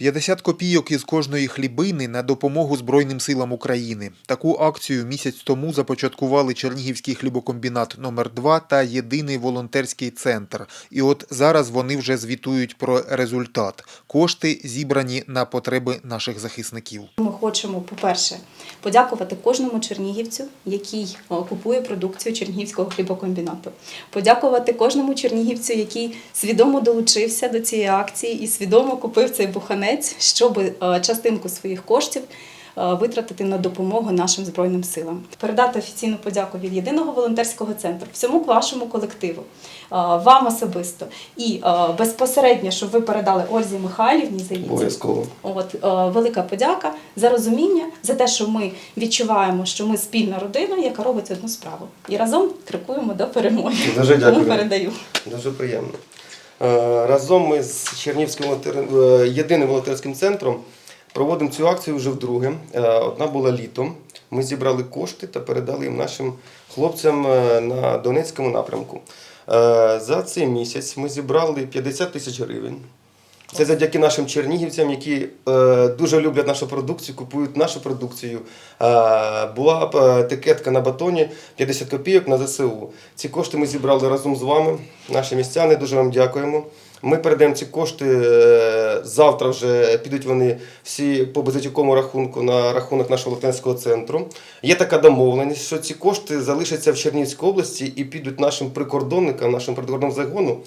50 копійок із кожної хлібини на допомогу Збройним силам України. Таку акцію місяць тому започаткували Чернігівський хлібокомбінат номер 2 та єдиний волонтерський центр. І от зараз вони вже звітують про результат. Кошти зібрані на потреби наших захисників. Ми хочемо, по-перше, подякувати кожному чернігівцю, який е, купує продукцію Чернігівського хлібокомбінату. Подякувати кожному чернігівцю, який свідомо долучився до цієї акції і свідомо купив цей буханець, щоб е, частинку своїх коштів е, витратити на допомогу нашим збройним силам. Передати офіційну подяку від єдиного волонтерського центру, всьому вашому колективу, е, вам особисто і безпосередньо, щоб ви передали Ользі Михайлівні Заїці. Обов'язково. От велика подяка за розуміння, за те, що ми відчуваємо, що ми спільна родина, яка робить одну справу, і разом крокуємо до перемоги. Дуже Тому передаю. Дуже приємно. Е, Разом ми з Чернівським е, єдиним волонтерським центром проводимо цю акцію вже вдруге. Е, Одна була літом. Ми зібрали кошти та передали їм нашим хлопцям на Донецькому напрямку. За цей місяць ми зібрали 50 тисяч гривень. Це завдяки нашим чернігівцям, які е, дуже люблять нашу продукцію, купують нашу продукцію. Е, була е, етикетка на батоні 50 копійок на ЗСУ. Ці кошти ми зібрали разом з вами, наші містяни. Дуже вам дякуємо. Ми передаємо ці кошти е, завтра. Вже підуть вони всі по безвитівкому рахунку на рахунок нашого волонтерського центру. Є така домовленість, що ці кошти залишаться в Чернігівській області і підуть нашим прикордонникам, нашим прикордонним загону,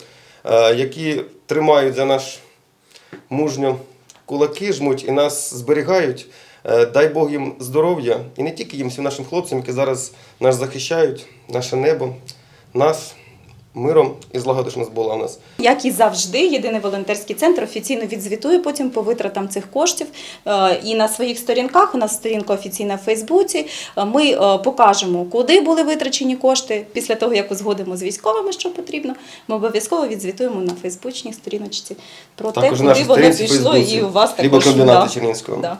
е, які тримають за наш мужньо. Кулаки жмуть і нас зберігають. Е, Дай Бог їм здоров'я. І не тільки їм, всім нашим хлопцям, які зараз нас захищають, наше небо, нас миром і злагодишність була у нас. Як і завжди, єдиний волонтерський центр офіційно відзвітує потім по витратам цих коштів. Е, І на своїх сторінках, у нас сторінка офіційна в Фейсбуці. е, Ми е, покажемо, куди були витрачені кошти після того, як узгодимо з військовими, що потрібно. Ми обов'язково відзвітуємо на Фейсбучній сторіночці про те, Також на куди воно пішло, і у вас також хлібокомбінату да. Чернігівського. Да.